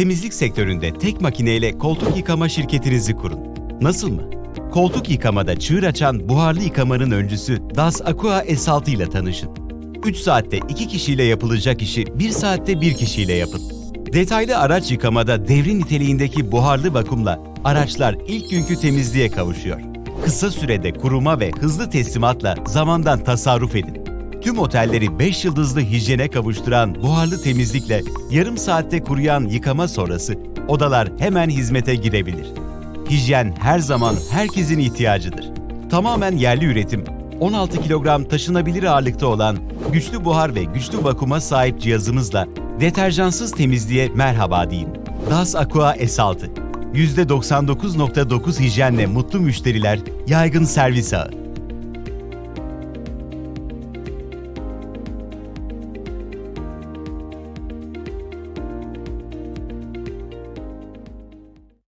Temizlik sektöründe tek makineyle koltuk yıkama şirketinizi kurun. Nasıl mı? Koltuk yıkamada çığır açan buharlı yıkamanın öncüsü Das Aqua S6 ile tanışın. 3 saatte 2 kişiyle yapılacak işi 1 saatte 1 kişiyle yapın. Detaylı araç yıkamada devrin niteliğindeki buharlı vakumla araçlar ilk günkü temizliğe kavuşuyor. Kısa sürede kuruma ve hızlı teslimatla zamandan tasarruf edin. Tüm otelleri 5 yıldızlı hijyene kavuşturan buharlı temizlikle yarım saatte kuruyan yıkama sonrası odalar hemen hizmete girebilir. Hijyen her zaman herkesin ihtiyacıdır. Tamamen yerli üretim, 16 kilogram taşınabilir ağırlıkta olan güçlü buhar ve güçlü vakuma sahip cihazımızla deterjansız temizliğe merhaba deyin. Das Aqua S6 %99.9 hijyenle mutlu müşteriler, yaygın servis ağı.